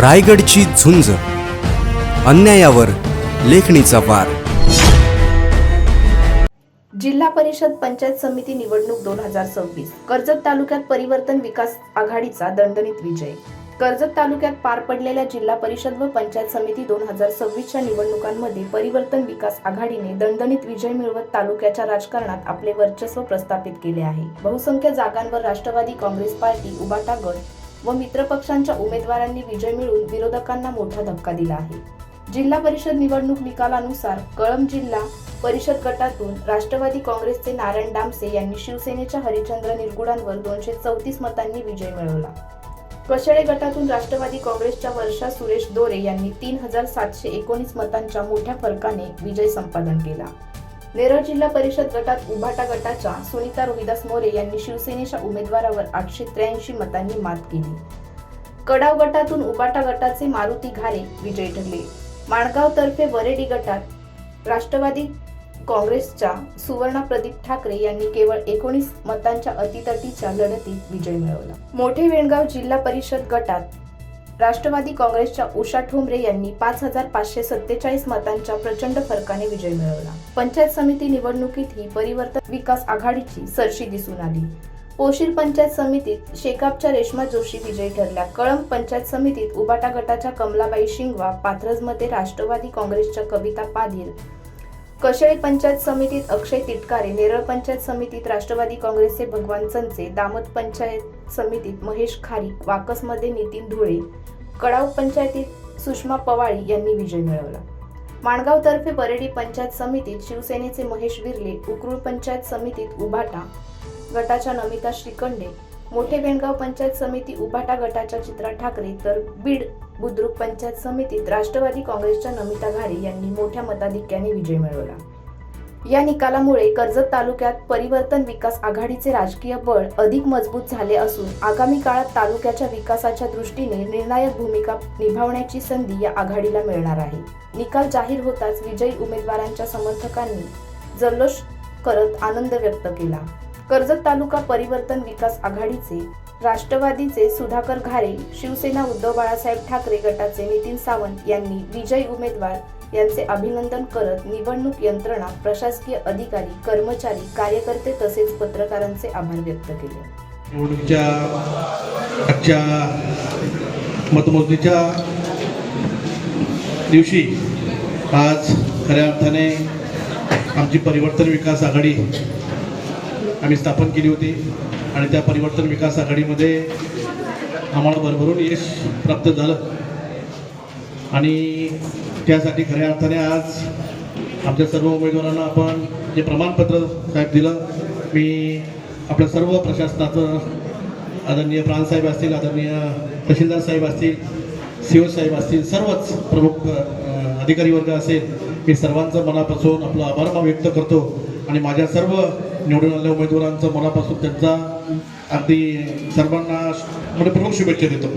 रायगडची झुंज. अन्यायावर लेखणीचा वार. जिल्हा परिषद पंचायत समिती निवडणूक दोन हजार सव्वीस. कर्जत तालुक्यात परिवर्तन विकास आघाडीचा दणदणीत विजय. कर्जत तालुक्यात पार पडलेल्या जिल्हा परिषद व पंचायत समिती दोन हजार सव्वीसच्या निवडणुकांमध्ये परिवर्तन विकास आघाडीने दणदणीत विजय मिळवत तालुक्याच्या राजकारणात आपले वर्चस्व प्रस्थापित केले आहे. बहुसंख्य जागांवर राष्ट्रवादी काँग्रेस पार्टी उबाटा गट व मित्रपक्षांच्या उमेदवारांनी विजय मिळवून विरोधकांना मोठा धक्का दिला आहे. जिल्हा परिषद निवडणूक निकालानुसार कळंब जिल्हा परिषद गटातून राष्ट्रवादी काँग्रेसचे नारायण डामसे यांनी शिवसेनेच्या हरिचंद्र निरगुडांवर दोनशे चौतीस मतांनी विजय मिळवला. कशेळे गटातून राष्ट्रवादी काँग्रेसच्या वर्षा सुरेश दोरे यांनी तीन हजार सातशे एकोणीस मतांच्या मोठ्या फरकाने विजय संपादन केला. नेरळ जिल्हा परिषद गटात उभाटा गटाच्या सुनीता रोहिदास मोरे यांनी शिवसेनेच्या उमेदवारावर आठशे त्र्याऐंशी मतांनी मात केली. कडाव गटातून उबाटा गटाचे मारुती घारे विजयी ठरले. माणगाव तर्फे वरेडी गटात राष्ट्रवादी काँग्रेसच्या सुवर्णा प्रदीप ठाकरे यांनी केवळ एकोणीस मतांच्या अतितटीच्या लढतीत विजय मिळवला. मोठे वेणगाव जिल्हा परिषद गटात राष्ट्रवादी काँग्रेसच्या उषा ठोंबरे यांनी पाच हजार पाचशे सत्तेचाळीस मतांच्या प्रचंड फरकाने विजय मिळवला. पंचायत समिती निवडणुकीत ही परिवर्तन विकास आघाडीची सरशी दिसून आली. पोशील पंचायत समितीत शेकापच्या रेश्मा जोशी विजयी ठरल्या. कळंब पंचायत समितीत उबाटा गटाच्या कमलाबाई शिंगवा पाथरजमध्ये राष्ट्रवादी काँग्रेसच्या कविता पाधील कशेळी पंचायत समितीत अक्षय तिटकारे नेरळ पंचायत समितीत राष्ट्रवादी काँग्रेसचे भगवान चंचे दामत पंचायत समितीत महेश खारी वाकसमध्ये नितीन धुळे कडाव पंचायतीत सुषमा पवाळी यांनी विजय मिळवला. माणगावतर्फे बरेडी पंचायत समितीत शिवसेनेचे महेश विरले उकरूळ पंचायत समितीत उभाटा गटाच्या नमिता श्रीखंडे मोठे बेणगाव पंचायत समिती उभाटा गटाच्या चित्रा ठाकरे तर बीड बुद्रुक पंचायत समितीत राष्ट्रवादी काँग्रेसच्या नमिता घारे यांनी मोठ्या मताधिक्याने विजय मिळवला. या निकालामुळे कर्जत तालुक्यात परिवर्तन विकास आघाडीचे राजकीय बळ अधिक मजबूत झाले असून आगामी काळात तालुक्याच्या विकासाच्या दृष्टीने निर्णायक भूमिका निभावण्याची संधी या आघाडीला मिळणार आहे. निकाल जाहीर होताच विजयी उमेदवारांच्या समर्थकांनी जल्लोष करत आनंद व्यक्त केला. कर्जत तालुका परिवर्तन विकास आघाडीचे राष्ट्रवादीचे सुधाकर घारे शिवसेना उद्धव बाळासाहेब ठाकरे गटाचे नितीन सावंत यांनी विजयी उमेदवार यांचे अभिनंदन करत निवडणूक यंत्रणा प्रशासकीय अधिकारी कर्मचारी कार्यकर्ते तसेच पत्रकारांचे आभार व्यक्त केले. निवडणुकीच्या मतमोजणीच्या दिवशी आज खऱ्या अर्थाने आमची परिवर्तन विकास आघाडी आम्ही स्थापन केली होती आणि त्या परिवर्तन विकास आघाडीमध्ये आम्हाला भरभरून यश प्राप्त झालं. आणि त्यासाठी खऱ्या अर्थाने आज आमच्या सर्व उमेदवारांना आपण जे प्रमाणपत्र साहेब दिलं मी आपल्या सर्व प्रशासनाचं आदरणीय प्राणसाहेब असतील आदरणीय तहसीलदार साहेब असतील सी ओ साहेब असतील सर्वच प्रमुख अधिकारी वर्ग असेल मी सर्वांचं मनापासून आपला आभार व्यक्त करतो आणि माझ्या सर्व निवडून आलेल्या उमेदवारांचं मनापासून त्यांचा अगदी सर्वांना म्हणजे प्रमुख शुभेच्छा देतो.